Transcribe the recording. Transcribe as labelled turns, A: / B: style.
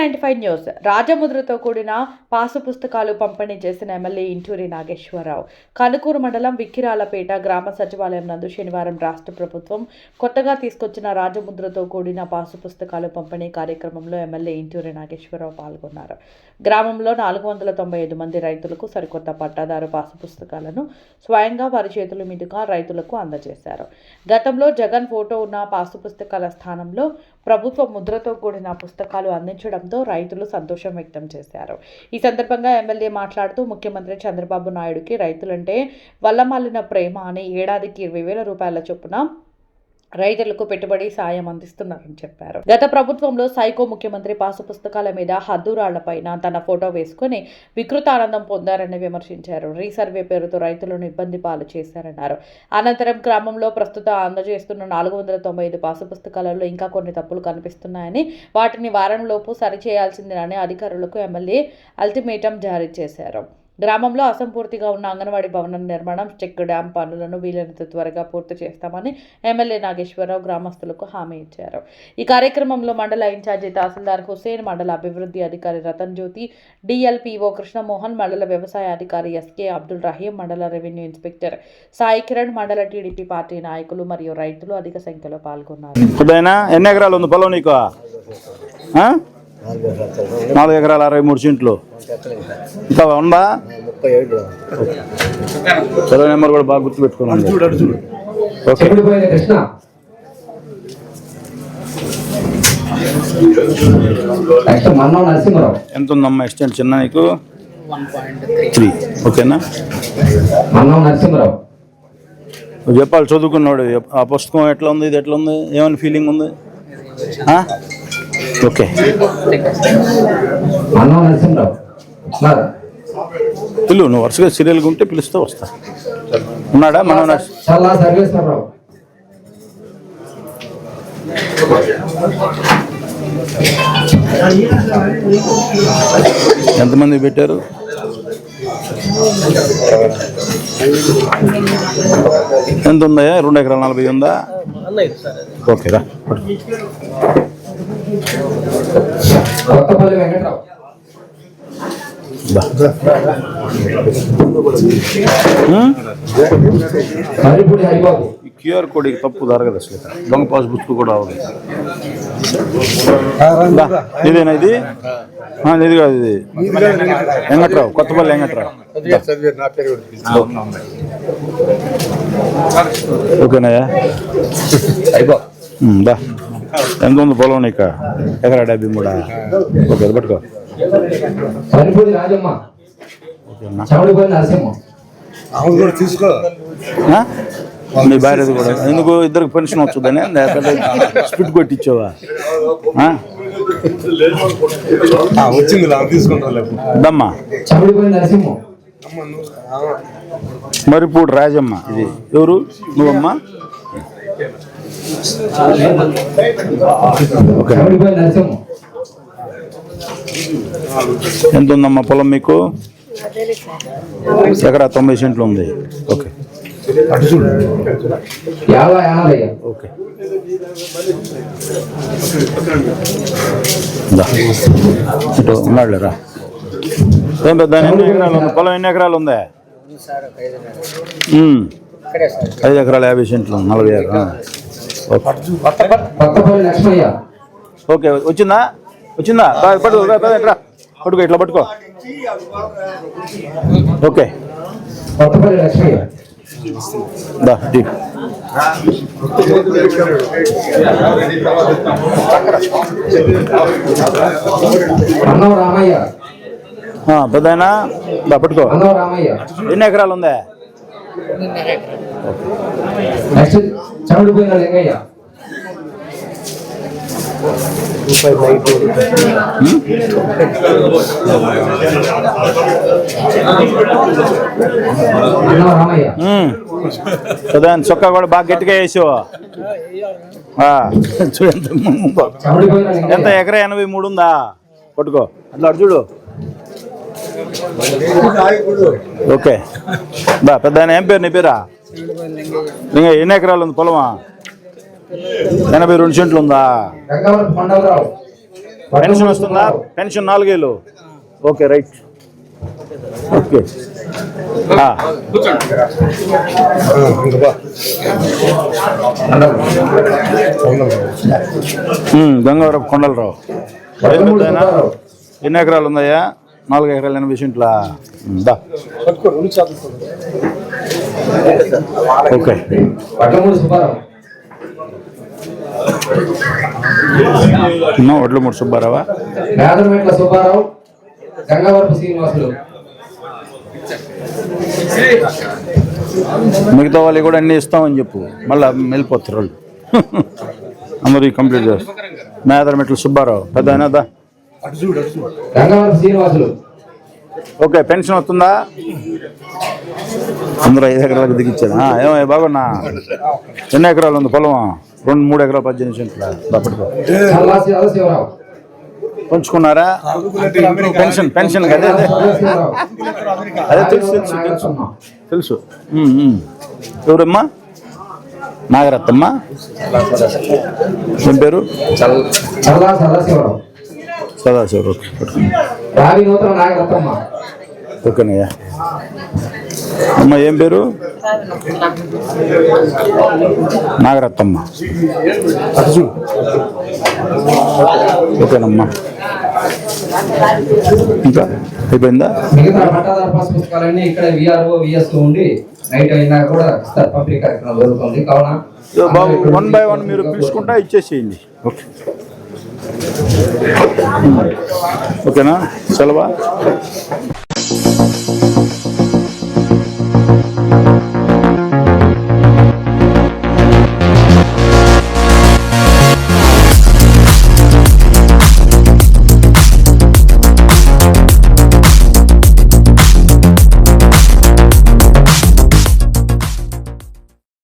A: అండి five news రాజముద్రతో కూడిన pass పుస్తకాలు పంపిణీ చేసిన ఎమ్మెల్యే ఇంటూరి నాగేశ్వరరావు. కనుకూరు మండలం విక్కిరాలపేట గ్రామ సచివాలయం నందు శనివారం రాష్ట్ర ప్రభుత్వం కొత్తగా తీసుకొచ్చిన రాజముద్రతో కూడిన పాసు పుస్తకాలు పంపిణీ కార్యక్రమంలో ఎమ్మెల్యే ఇంటూరి నాగేశ్వరరావు పాల్గొన్నారు. గ్రామంలో నాలుగు వందల తొంభై ఐదు మంది రైతులకు సరికొత్త పట్టాదారు పాసు పుస్తకాలను స్వయంగా వారి చేతుల మీదుగా రైతులకు అందజేశారు. గతంలో జగన్ ఫోటో ఉన్న పాసు పుస్తకాల స్థానంలో ప్రభుత్వ ముద్రతో కూడిన పుస్తకాలు అందించడంతో రైతులు సంతోషం వ్యక్తం చేశారు. ఈ సందర్భంగా ఎమ్మెల్యే మాట్లాడుతూ ముఖ్యమంత్రి చంద్రబాబు నాయుడుకి రైతులంటే వల్లమాలిన ప్రేమ అని ఏడాదికి ఇరవై వేల రూపాయల చొప్పున రైతులకు పెట్టుబడి సాయం అందిస్తున్నారని చెప్పారు. గత ప్రభుత్వంలో సైకో ముఖ్యమంత్రి పాసు పుస్తకాల మీద హద్దురాళ్ళపైన తన ఫోటో వేసుకుని వికృత ఆనందం పొందారని విమర్శించారు. రీసర్వే పేరుతో రైతులను ఇబ్బంది పాలు చేశారన్నారు. అనంతరం గ్రామంలో ప్రస్తుత అందజేస్తున్న నాలుగు వందల తొంభై ఐదు పాసు పుస్తకాలలో ఇంకా కొన్ని తప్పులు కనిపిస్తున్నాయని వాటిని వారంలోపు సరిచేయాల్సిందేనని అధికారులకు ఎమ్మెల్యే అల్టిమేటం జారీ చేశారు. గ్రామంలో అసంపూర్తిగా ఉన్న అంగన్వాడీ భవనం నిర్మాణం చెక్ డ్యాం పనులను వీలైనంత త్వరగా పూర్తి చేస్తామని ఎమ్మెల్యే నాగేశ్వరరావు గ్రామస్తులకు హామీ ఇచ్చారు. ఈ కార్యక్రమంలో మండల ఇన్ఛార్జి తహసీల్దార్ హుసేన్ మండల అభివృద్ధి అధికారి రతన్ జ్యోతి డిఎల్పిఓ కృష్ణమోహన్ మండల వ్యవసాయ అధికారి ఎస్కే అబ్దుల్ రహీం మండల రెవెన్యూ ఇన్స్పెక్టర్ సాయి కిరణ్ మండల టీడీపీ పార్టీ నాయకులు మరియు రైతులు అధిక సంఖ్యలో పాల్గొన్నారు.
B: ఎన్ని ఎకరాలు ఉంది పొలం నీకు? నాలుగు ఎకరాలు అరవై మూడు సెంట్లు. ఇంకా ఉందా? చదువు నెంబర్ కూడా బాగా గుర్తుపెట్టుకోండి ఓకే. ఎంత ఉందమ్మా ఎక్స్టెంట్ చిన్న నీకు? త్రీ ఓకేనా? చెప్పాలి చదువుకున్నాడు. ఆ పుస్తకం ఎట్లా ఉంది ఇది ఎట్లా ఉంది? ఏమైనా ఫీలింగ్ ఉంది? ఓకే.
C: నరసింహరావు.
B: పిలువు నువ్వు వరుసగా సీరియల్గా ఉంటే పిలుస్తే వస్తా. ఉన్నాడా? మనం
C: సర్వేశ్వరరావు.
B: ఎంతమంది పెట్టారు? ఎంత ఉందా రెండు ఎకరాల నలభై ఉందా? ఓకే రా.
C: కొత్తపల్లి వెంకట్రావు. హరిబాబు.
B: క్యూఆర్ కోడ్ తప్పు అసలు ఇక్కడ. దొంగ పాస్ బుక్ కూడా అవ్వదు. ఇదేనా ఇది? ఆ, ఇది కాదు ఇది. వెంకట్రావు కొత్తపల్లి వెంకట్రావు. ఓకేనాయా? దా ఎంత ఉంది పొలం నీకు ఎకరా డెబ్బై మూడా ఓకే అది పట్టుకో.
D: కూడా తీసుకో?
B: మీ భార్యది కూడా. ఎందుకు ఇద్దరికి పెన్షన్ వచ్చుదని స్పిట్ కొట్టించావా?
D: వచ్చింది
B: దమ్మా.
C: నరసింహం.
B: మరిపూడి రాజమ్మ ఇది ఎవరు? నువ్వమ్మా? ఎంత ఉందమ్మా పొలం మీకు? ఎకరా తొంభై సెంట్లు ఉంది. ఓకే. ఓకే. ఇటు ఉన్నాడులేరా? ఏం పెద్ద ఎన్ని ఎకరాలు ఉంది? పొలం ఎన్ని ఎకరాలు ఉందా. ఐదు ఎకరాలు. యాభై సెంట్లు నలభై ఆరు ఆ. ఓకే వచ్చిందా? వచ్చిందా? పట్టుకో. పట్టుకో ఇట్లా పట్టుకో. ఓకే.
C: కొత్తపల్లి లక్ష్మయ్య.
B: దా డీ
C: అన్నం రామయ్య.
B: పెద్దయినా? దా పట్టుకో. ఎన్ని ఎకరాలు ఉందా?
C: నెక్స్ట్ లింగయ్య.
B: పెద్ద చొక్కా కూడా బాగా గట్టిగా వేసావు. ఆ, చూడు ఎంత ఎకరా? ఎనభై మూడు ఉందా? పట్టుకో. అట్లా అటు చూడు. ఓకే. బా పెద్ద ఆయన ఏం పేరు నీ పేరా? ఇంకా ఎన్ని ఎకరాలు ఉంది పొలమా? ఎనభై రెండు సెంట్లు ఉందా? పెన్షన్ వస్తుందా? పెన్షన్ నాలుగేళ్ళు? Okay right. Okay. Gangavarapu Kondalarao? ఎన్ని ఎకరాలు ఉందయ్యా నాలుగు ఎకరాలు ఎనభై సెంట్ల? ఓకే.
C: వడ్లమూడి సుబ్బారావు? గంగవరపు శ్రీనివాసులు.
B: మిగతా వాళ్ళు కూడా అన్ని ఇస్తామని చెప్పు. మళ్ళీ వెళ్ళిపోతారు వాళ్ళు. అందరూ కంప్లీట్ చేస్తారు మేదరమెట్ల సుబ్బారావు. పెద్ద అయినా
C: శ్రీనివాసులు.
B: ఓకే పెన్షన్ వస్తుందా? అందరూ ఐదు ఎకరాలకు దిగిచ్చాను. ఏమయ్య బాగున్నా. ఎన్ని ఎకరాలు ఉంది పొలం? రెండు మూడు ఎకరాలు పద్దెనిమిది సెంట్ల. పంచుకున్నారా? పెన్షన్ పెన్షన్ అదే? అదే అదే తెలుసు తెలుసు తెలుసు. తెలుసు. ఎవరమ్మా? నాగరత్నమ్మ? ఏం పేరు?
C: చల్లా సదాశివరావు
B: పట్టుకోండి.
C: రావి నూతన నాగరత్నమ్మ.
B: ఓకేనయ్యా. అమ్మ ఏం పేరు? నాగరత్నమ్మ. ఓకేనమ్మా. ఇంకా అయిపోయిందా?
C: మిగతా పట్టాదారు పాస్ పుస్తకాలన్నీ ఇక్కడ విఆర్ఓ విఎస్ ఉండి నైట్ అయినా కూడా ఇస్తారు పంపిణీ కార్యక్రమం జరుగుతుంది. కావున
B: సో బాబు వన్ బై వన్ మీరు పిలుచుకుంటా ఇచ్చేసేయండి. ఓకే. ఓకేనా? సెలవా?